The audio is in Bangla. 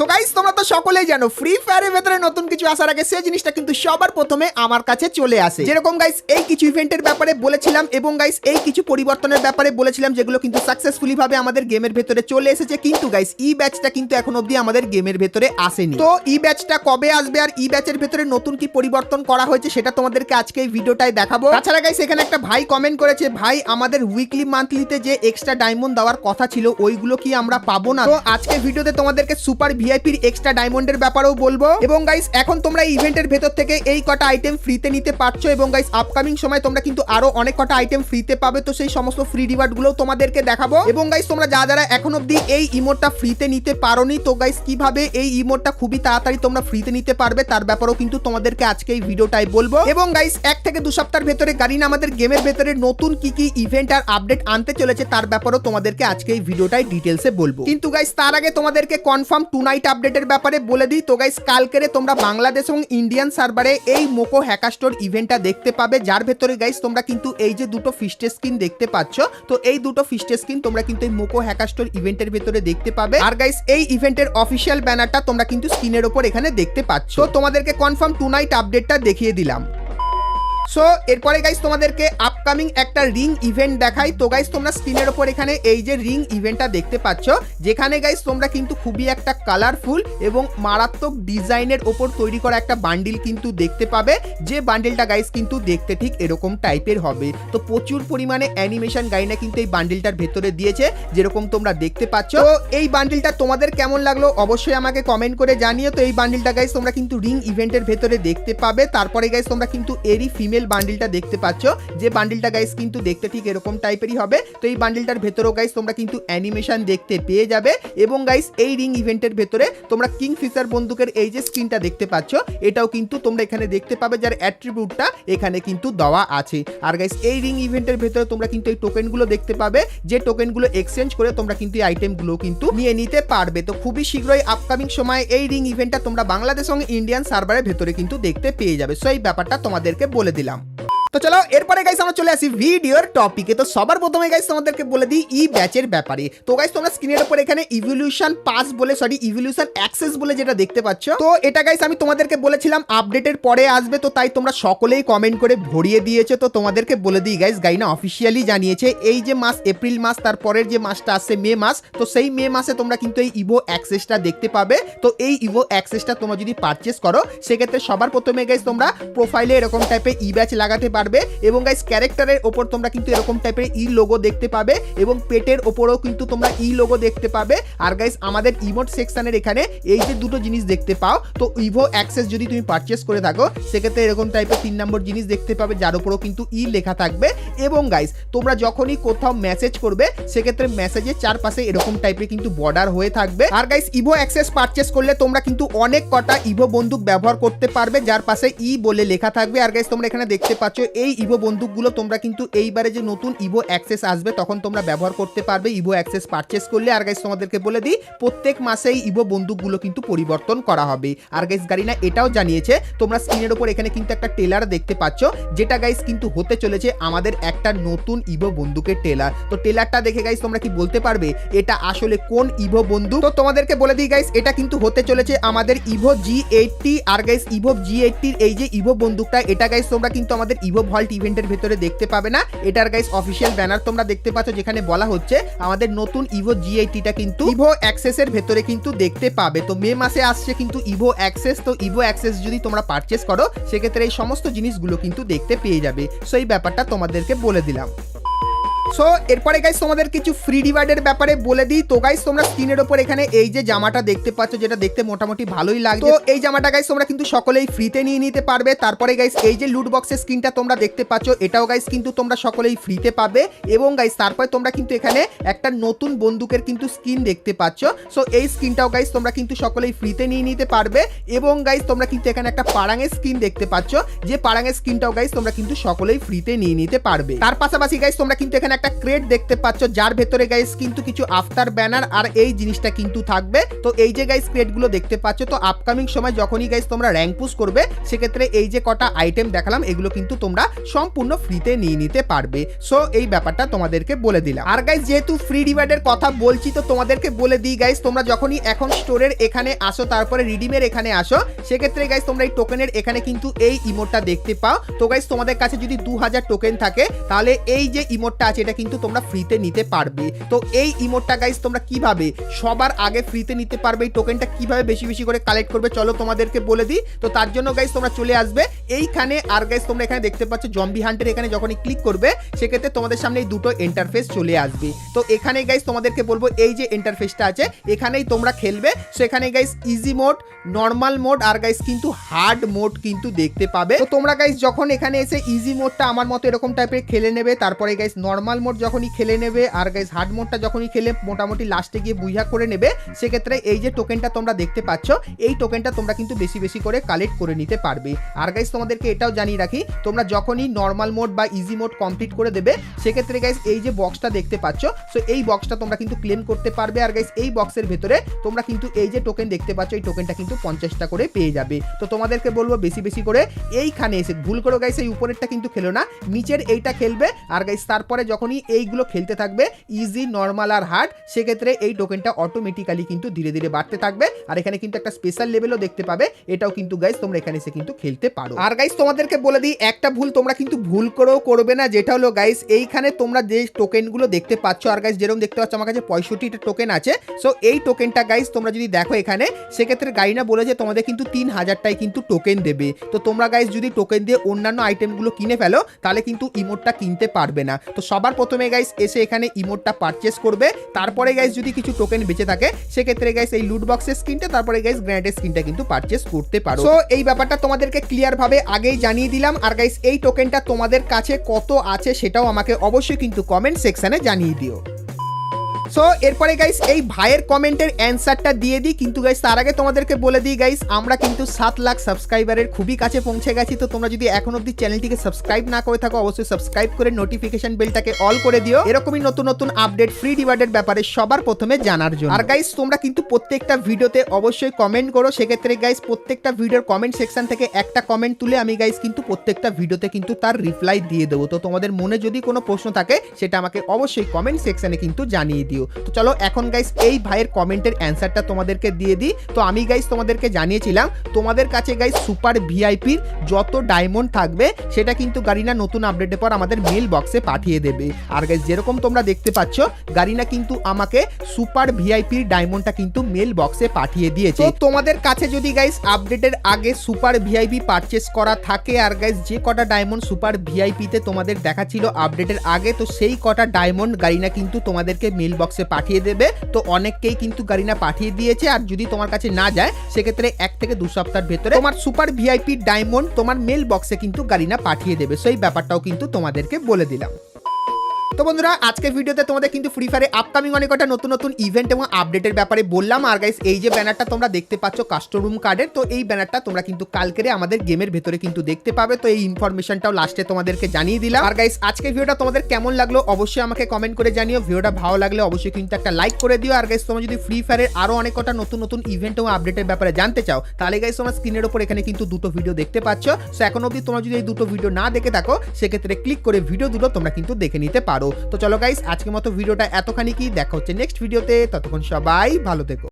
সো গাইস তোমরা তো সকলেই জানো ফ্রি ফায়ারের ভেতরে নতুন কিছু আসার আগে সেই জিনিসটা কিন্তু সবার প্রথমে আমার কাছে চলে আসে। যেরকম গাইস এই কিছু ইভেন্টের ব্যাপারে বলেছিলাম এবং গাইস এই কিছু পরিবর্তনের ব্যাপারে বলেছিলাম যেগুলো কিন্তু সাকসেসফুলি ভাবে আমাদের গেমের ভেতরে চলে এসেছে। কিন্তু গাইস ই ব্যাচটা কিন্তু এখন অবধি আমাদের গেমের ভেতরে আসেনি। তো ই ব্যাচটা কবে আসবে আর ই ব্যাচের ভেতরে নতুন কি পরিবর্তন করা হয়েছে সেটা তোমাদেরকে আজকে এই ভিডিওটাই দেখাবো। তাছাড়া গাইস এখানে একটা ভাই কমেন্ট করেছে, ভাই, আমাদের উইকলি মান্থলিতে যে এক্সট্রা ডায়মন্ড দেওয়ার কথা ছিল, ওইগুলো কি আমরা পাবো না? তো আজকে ভিডিওতে তোমাদেরকে সুপার ভিআইপির এক্সট্রা ডায়মন্ডের ব্যাপারেও বলব। এবং গাইস এখন তোমরা ইভেন্টের ভেতর থেকে এই কটা আইটেম ফ্রিতে নিতে পারছ এবং গাইস আপকামিং সময় তোমরা কিন্তু আরও অনেক কটা আইটেম ফ্রিতে পাবে। তো সেই সমস্ত ফ্রি রিওয়ার্ডগুলো তোমাদেরকে দেখাবো। এবং গাইস তোমরা যা যারা এখন অবধি এই ইমোটটা ফ্রিতে নিতে পারোনি, তো গাইস কীভাবে এই ইমোটটা খুবই তাড়াতাড়ি তোমরা ফ্রিতে নিতে পারবে, তার ব্যাপারেও কিন্তু তোমাদেরকে আজকে এই ভিডিওটাই বলব। এবং গাইস এক থেকে দু সপ্তাহের ভেতরে গারিনা আমাদের গেমের ভেতরে নতুন কি কি ইভেন্ট আর আপডেট আনতে চলেছে, তার ব্যাপারেও তোমাদেরকে আজকে এই ভিডিওটাই ডিটেলসে বলব। কিন্তু গাইস তার আগে তোমাদেরকে কনফার্ম টু নাইট আপডেটের ব্যাপারে বলে দিই। তো গাইস কালকেরে তোমরা বাংলাদেশ এবং ইন্ডিয়ান সার্ভারে এই মোকো হ্যাকাস্টোর ইভেন্টটা দেখতে পাবে। যার ভেতরে গাইস তোমরা কিন্তু এই যে দুটো ফিস্টে স্কিন দেখতে পাচ্ছ, তো এই দুটো ফিস্টে স্কিন তোমরা কিন্তু এই মোকো হ্যাকাস্টোর ইভেন্টের ভেতরে দেখতে পাবে। আর গাইস এই ইভেন্টের অফিসিয়াল ব্যানারটা তোমরা কিন্তু স্ক্রিনের ওপর এখানে দেখতে পাচ্ছ। তোমাদেরকে কনফার্ম টু নাইট আপডেটটা দেখিয়ে দিলাম। সো এরপরে গাইস তোমাদেরকে আপকামিং একটা রিং ইভেন্ট দেখাই। তো গাইস তোমরা স্ক্রিনের ওপর এখানে এই যে রিং ইভেন্টটা দেখতে পাচ্ছ, যেখানে গাইস তোমরা কিন্তু খুবই একটা কালারফুল এবং মারাত্মক ডিজাইনের ওপর তৈরি করা একটা বান্ডিল কিন্তু দেখতে পাবে। যে বান্ডিলটা গাইস কিন্তু দেখতে ঠিক এরকম টাইপের হবে। তো প্রচুর পরিমাণে অ্যানিমেশন গাইনা কিন্তু এই বান্ডিলটার ভেতরে দিয়েছে, যেরকম তোমরা দেখতে পাচ্ছ। তো এই বান্ডিলটা তোমাদের কেমন লাগল অবশ্যই আমাকে কমেন্ট করে জানিও। তো এই বান্ডিলটা গাইস তোমরা কিন্তু রিং ইভেন্টের ভেতরে দেখতে পাবে। তারপরে গাইস তোমরা কিন্তু এরই ফিমেল বান্ডিলটা দেখতে পাচ্ছ। যে বান্ডিলটা গাইস কিন্তু দেখতে ঠিক এরকম টাইপেরই হবে। তো এই বান্ডিলটার ভেতরেও গাইস তোমরা কিন্তু অ্যানিমেশন দেখতে পেয়ে যাবে। এবং গাইস এই রিং ইভেন্টের ভেতরে তোমরা কিং ফিসার বন্দুকের এই যে স্ক্রিনটা দেখতে পাচ্ছ, এটাও কিন্তু তোমরা এখানে দেখতে পাবে যার অ্যাট্রিবিউটটা এখানে কিন্তু দেওয়া আছে। আর গাইস এই রিং ইভেন্টের ভেতরে তোমরা কিন্তু এই টোকেনগুলো দেখতে পাবে। যে টোকেনগুলো এক্সচেঞ্জ করে তোমরা কিন্তু এই আইটেমগুলো কিন্তু নিয়ে নিতে পারবে। তো খুবই শীঘ্রই আপকামিং সময় এই রিং ইভেন্টটা তোমরা বাংলাদেশ এবং ইন্ডিয়ান সার্ভারের ভেতরে কিন্তু দেখতে পেয়ে যাবে। সো এই ব্যাপারটা তোমাদেরকে বলে দিলাম। তো চলো, এরপরে গাইস আমরা চলে আসি ভিডিওর টপিকে তো সবার প্রথমে গাইস তোমাদেরকে বলে দিই ই ব্যাচের ব্যাপারে। তো গাইস তোমরা স্ক্রিনের উপর এখানে ইভলিউশন পাস বলে সরি ইভলিউশন অ্যাক্সেস বলে যেটা দেখতে পাচ্ছ। তো এটা গাইস আমি তোমাদেরকে বলেছিলাম আপডেটের পরে আসবে, তো তাই তোমরা সকলেই কমেন্ট করে ভরিয়ে দিয়েছ। তো তোমাদেরকে বলে দিই গাইস গাইনা অফিসিয়ালি জানিয়েছে, এই যে মাস, এপ্রিল মাস তারপরের যে মাসটা আসছে মে মাস, তো সেই মে মাসে তোমরা কিন্তু এই ইভো অ্যাক্সেসটা দেখতে পাবে। তো এই ইভো অ্যাক্সেসটা তোমরা যদি পারচেস করো, সেক্ষেত্রে সবার প্রথমে গাইস তোমরা প্রোফাইলে এরকম টাইপের ই ব্যাচ লাগাতে পারবে। এবং গাইস ক্যারেক্টারের ওপর তোমরা কিন্তু এরকম টাইপের ই লোগো দেখতে পাবে এবং পেটের ওপরেও কিন্তু তোমরা ই লোগো দেখতে পাবে। আর গাইস আমাদের ইমোট সেকশনের এখানে এই যে দুটো জিনিস দেখতে পাও, তো ইভো অ্যাক্সেস যদি তুমি পারচেস করে থাকো, সেক্ষেত্রে এরকম টাইপের তিন নম্বর জিনিস দেখতে পাবে, যার উপরেও কিন্তু ই লেখা থাকবে। এবং গাইস তোমরা যখনই কোথাও মেসেজ করবে, সেক্ষেত্রে মেসেজের চারপাশে এরকম টাইপের কিন্তু বর্ডার হয়ে থাকবে। আর গাইস ইভো অ্যাক্সেস পারচেস করলে তোমরা কিন্তু অনেক কটা ইভো বন্দুক ব্যবহার করতে পারবে, যার পাশে ই বলে লেখা থাকবে। আর গাইস তোমরা এখানে দেখতে পাচ্ছ এই ইভো বন্দুকগুলো তোমরা কিন্তু এইবারে যে নতুন ইভো অ্যাক্সেস আসবে, তখন তোমরা ব্যবহার করতে পারবে। ইভো অ্যাক্সেস পারচেস করলে, আর গাইস তোমাদেরকে বলে দিই, প্রত্যেক মাসে এই ইভো বন্দুকগুলো কিন্তু পরিবর্তন করা হবে। আর গাইস গারিনা এটাও জানিয়েছে, তোমরা স্ক্রিনের উপর এখানে কিন্তু একটা টেলার দেখতে পাচ্ছ, যেটা গাইস কিন্তু হতে চলেছে আমাদের একটা নতুন ইভো বন্দুকের টেলার তো টেলারটা দেখে গাইস তোমরা কি বলতে পারবে, এটা আসলে কোন ইভো বন্দুক? তো তোমাদেরকে বলে দিই গাইস এটা কিন্তু হতে চলেছে আমাদের ইভো জি এইটটি আর গাইস ইভো জি এইটটির এই যে ইভো বন্দুকটা, এটা গাইস তোমরা কিন্তু আমাদের ইভো ভল্ট ইভেন্টের ভেতরে দেখতে পাবে না। এটার গাইস অফিসিয়াল ব্যানার তোমরা দেখতে পাচ্ছ, যেখানে বলা হচ্ছে আমাদের নতুন ইভো জি এইটটিটা কিন্তু ইভো অ্যাক্সেস এর ভেতরে কিন্তু দেখতে পাবে। তো মে মাসে আসছে কিন্তু ইভো অ্যাক্সেস তো ইভো অ্যাক্সেস যদি তোমরা পারচেস করো, সেক্ষেত্রে এই সমস্ত জিনিসগুলো কিন্তু দেখতে পেয়ে যাবে। সো এই ব্যাপারটা তোমাদেরকে বলে দিলাম। সো এরপরে গাইস তোমাদের কিছু ফ্রি ডিভাইডের ব্যাপারে বলে দিই। তো গাইস তোমরা স্ক্রিনের ওপর এখানে এই যে জামাটা দেখতে পাচ্ছ, যেটা দেখতে মোটামুটি ভালোই লাগে তো এই জামাটা গাইস তোমরা কিন্তু সকলেই ফ্রিতে নিয়ে নিতে পারবে। তারপরে গাইস এই যে লুট বক্সের স্ক্রিনটা তোমরা দেখতে পাচ্ছ, এটাও গাইস কিন্তু তোমরা সকলেই ফ্রিতে পাবে। এবং গাইস তারপরে তোমরা কিন্তু এখানে একটা নতুন বন্দুকের কিন্তু স্কিন দেখতে পাচ্ছ। সো এই স্কিনটাও গাইস তোমরা কিন্তু সকলেই ফ্রিতে নিয়ে নিতে পারবে। এবং গাইস তোমরা কিন্তু এখানে একটা পারাঙের স্কিন দেখতে পাচ্ছ। যে পারাঙের স্কিনটাও গাইস তোমরা কিন্তু সকলেই ফ্রিতে নিয়ে নিতে পারবে। তার পাশাপাশি গাইস তোমরা কিন্তু এখানে একটা ক্রেট দেখতে পাচ্ছ, যার ভেতরে গাইস কিন্তু কিছু আফটার ব্যানার আর এই জিনিসটা কিন্তু থাকবে। তো এই যে গাইস ক্রেটগুলো দেখতে পাচ্ছ, তো আপকামিং সময় যখনই গাইস তোমরা র্যাঙ্ক পুশ করবে, সেক্ষেত্রে এই যে কটা আইটেম দেখালাম, এগুলো কিন্তু তোমরা সম্পূর্ণ ফ্রিতে নিয়ে নিতে পারবে। সো এই ব্যাপারটা তোমাদেরকে বলে দিলাম। আর গাইস যেহেতু ফ্রি রিওয়ার্ডের কথা বলছি, তো তোমাদেরকে বলে দিই গাইস তোমরা যখনই এখন স্টোরের এখানে আসো, তারপরে রিডিমের এখানে আসো, সেক্ষেত্রে গাইস তোমরা এই টোকেনের এখানে কিন্তু এই ইমোটটা দেখতে পাও। তো গাইস তোমাদের কাছে যদি দু হাজার টোকেন থাকে, তাহলে এই যে ইমোটটা আছে এটা কিন্তু তোমরা ফ্রিতে নিতে পারবে। তো এই ইমোটটা গাইজ তোমরা কীভাবে? সবার আগে ফ্রিতে নিতে পারবে এই টোকেনটা কীভাবে বেশি বেশি করে কালেক্ট করবে? চলো তোমাদেরকে বলে দিই। তো তার জন্য গাইজ তোমরা চলে আসবে। এইখানে, আর গাইস তোমরা এখানে দেখতে পাচ্ছ জম্বি হান্টের এখানে যখনই ক্লিক করবে, সেক্ষেত্রে তোমাদের সামনে এই দুটো ইন্টারফেস চলে আসবে। তো এখানে গাইস তোমাদেরকে বলব, এই যে ইন্টারফেসটা আছে, এখানেই তোমরা খেলবে। সেখানে guys easy mode normal mode আর গাইস কিন্তু হার্ড মোড কিন্তু দেখতে পাবে। তো তোমরা গাইস যখন এখানে এসে ইজি মোডটা আমার মতো এরকম টাইপের খেলে নেবে, তারপরে গাইস নর্মাল মোড যখনই খেলে নেবে, আর গাইস হার্ড মোডটা যখনই খেলে মোটামুটি লাস্টে গিয়ে বুঝা করে নেবে, সেক্ষেত্রে এই যে টোকেনটা তোমরা দেখতে পাচ্ছ, এই টোকেনটা তোমরা কিন্তু বেশি বেশি করে কালেক্ট করে নিতে পারবে। আর গাইস তোমাদেরকে এটাও জানিয়ে রাখি, তোমরা যখনই নর্মাল মোড বা ইজি মোড কমপ্লিট করে দেবে, সেক্ষেত্রে গাইস এই যে বক্সটা দেখতে পাচ্ছ সো এই বক্সটা তোমরা কিন্তু ক্লেম করতে পারবে আর গাইস এই বক্সের ভেতরে তোমরা কিন্তু এই যে টোকেন দেখতে পাচ্ছ, এই টোকেনটা কিন্তু পঞ্চাশটা করে পেয়ে যাবে। তো তোমাদেরকে বলব বেশি বেশি করে, এইখানে এসে ভুল করে গাইস এই উপরেরটা কিন্তু খেলো না, নিচের এইটা খেলবে আর গাইস তারপরে যখনই এইগুলো খেলতে থাকবে ইজি নর্মাল আর হার্ড সেক্ষেত্রে এই টোকেনটা অটোমেটিক্যালি কিন্তু ধীরে ধীরে বাড়তে থাকবে। আর এখানে কিন্তু একটা স্পেশাল লেভেলও দেখতে পাবে, এটাও কিন্তু গাইস তোমরা এখানে এসে কিন্তু খেলতে পারো। আর গাইস তোমাদেরকে বলে দিই একটা ভুল তোমরা কিন্তু ভুল করেও করবে না যেটা হলো গাইস এইখানে তোমরা যে টোকেনগুলো দেখতে পাচ্ছ আর গাইস যেরকম দেখতে পাচ্ছ আমার কাছে পঁয়ষট্টিটা টোকেন আছে সো এই টোকেনটা গাইস তোমরা যদি দেখো এখানে সেক্ষেত্রে গাইনা বলেছে তোমাদের কিন্তু তিন হাজারটাই কিন্তু টোকেন দেবে। তো তোমরা গাইস যদি টোকেন দিয়ে অন্যান্য আইটেমগুলো কিনে ফেলো তাহলে কিন্তু ইমোটটা কিনতে পারবে না। তো সবার প্রথমে গাইস এসে এখানে ইমোটটা পারচেস করবে তারপরে গাইস যদি কিছু টোকেন বেঁচে থাকে সেক্ষেত্রে গাইস এই লুট বক্সের স্কিনটা তারপরে গাইস গ্র্যান্ডের স্কিনটা কিন্তু পারচেস করতে পারো। সো এই ব্যাপারটা তোমাদেরকে ক্লিয়ার ভাবে আগেই জানিয়ে দিলাম। আর গাইস এই টোকেনটা তোমাদের কাছে কত আছে সেটাও আমাকে অবশ্যই কিন্তু কমেন্ট সেকশনে জানিয়ে দিও। সো এরপরে গাইস এই ভাইয়ের কমেন্টের অ্যান্সারটা দিয়ে দিই। কিন্তু গাইস তার আগে তোমাদেরকে বলে দিই গাইস আমরা কিন্তু সাত লাখ সাবস্ক্রাইবারের খুবই কাছে পৌঁছে গেছি। তো তোমরা যদি এখন অব্দি চ্যানেলটিকে সাবস্ক্রাইব না করে থাকো, অবশ্যই সাবস্ক্রাইব করে নোটিফিকেশন বেলটাকে অল করে দিও। এরকমই নতুন নতুন আপডেট ফ্রি ডিভাইডের ব্যাপারে সবার প্রথমে জানার জন্য। আর গাইস তোমরা কিন্তু প্রত্যেকটা ভিডিওতে অবশ্যই কমেন্ট করো। সেক্ষেত্রে গাইস প্রত্যেকটা ভিডিওর কমেন্ট সেকশন থেকে একটা কমেন্ট তুলে আমি গাইস কিন্তু প্রত্যেকটা ভিডিওতে কিন্তু তার রিপ্লাই দিয়ে দেবো। তো তোমাদের মনে যদি কোনো প্রশ্ন থাকে, সেটা আমাকে অবশ্যই কমেন্ট সেকশনে কিন্তু জানিয়ে দিও। তো চলো এখন গাইস এই ভাইয়ের কমেন্টের অ্যান্সারটা তোমাদেরকে দিয়ে দিই। তো আমি গাইস তোমাদেরকে জানিয়েছিলাম, তোমাদের কাছে গাইস সুপার ভিআইপির যত ডায়মন্ড থাকবে, সেটা কিন্তু গারিনা নতুন আপডেটের পর আমাদের মেল বক্সে পাঠিয়ে দেবে। আর গাইস যেরকম তোমরা দেখতে পাচ্ছ, গারিনা কিন্তু আমাকে সুপার ভিআইপির ডায়মন্ডটা কিন্তু মেল বক্সে পাঠিয়ে দিয়েছে। তোমাদের কাছে যদি গাইস আপডেটের আগে সুপার ভিআইপি পারচেস করা থাকে, আর গাইস যে কটা ডায়মন্ড সুপার ভিআইপিতে তোমাদের দেখাচ্ছিল আপডেটের আগে, তো সেই কটা ডায়মন্ড গারিনা কিন্তু তোমাদেরকে মেল বক্সে পাঠিয়ে দেবে। তো অনেককেই কিন্তু গারিনা পাঠিয়ে দিয়েছে। আর যদি তোমার কাছে না যায়, সেক্ষেত্রে এক থেকে দু সপ্তাহের ভেতরে তোমার সুপার ভিআইপি ডায়মন্ড তোমার মেল বক্সে কিন্তু গারিনা পাঠিয়ে দেবে। সেই ব্যাপারটাও কিন্তু তোমাদেরকে বলে দিলাম। তো বন্ধুরা, আজকের ভিডিওতে তোমাদের কিন্তু ফ্রি ফায়ারে আপকামিং অনেক কটা নতুন নতুন ইভেন্ট এবং আপডেটের ব্যাপারে বললাম। আর গাইস এই যে ব্যানারটা তোমরা দেখতে পাচ্ছ কাস্টম রুম কার্ডের তো এই ব্যানারটা তোমরা কিন্তু কালকেরে আমাদের গেমের ভেতরে কিন্তু দেখতে পাবে। তো এই ইনফরমেশনটাও লাস্টে তোমাদেরকে জানিয়ে দিলাম। আর গাইস আজকের ভিডিওটা তোমাদের কেমন লাগল অবশ্যই আমাকে কমেন্ট করে জানিও। ভিডিওটা ভালো লাগলে অবশ্যই কিন্তু একটা লাইক করে দিও। আর গাইস তোমরা যদি ফ্রি ফায়ারের আরও অনেক কটা নতুন নতুন ইভেন্ট এবং আপডেটের ব্যাপারে জানতে চাও, তাহলে গাইস তোমরা স্ক্রিনের উপর এখানে কিন্তু দুটো ভিডিও দেখতে পাচ্ছ। সো এখন অবধি তোমরা যদি এই দুটো ভিডিও না দেখে থাকো, সেক্ষেত্রে ক্লিক করে ভিডিও দুটো তোমরা কিন্তু দেখে নিতে পারো। তো চলো গাইস আজকের মতো ভিডিওটা এতখানি কি? দেখা হচ্ছে নেক্সট ভিডিওতে ততক্ষণ সবাই ভালো থেকো।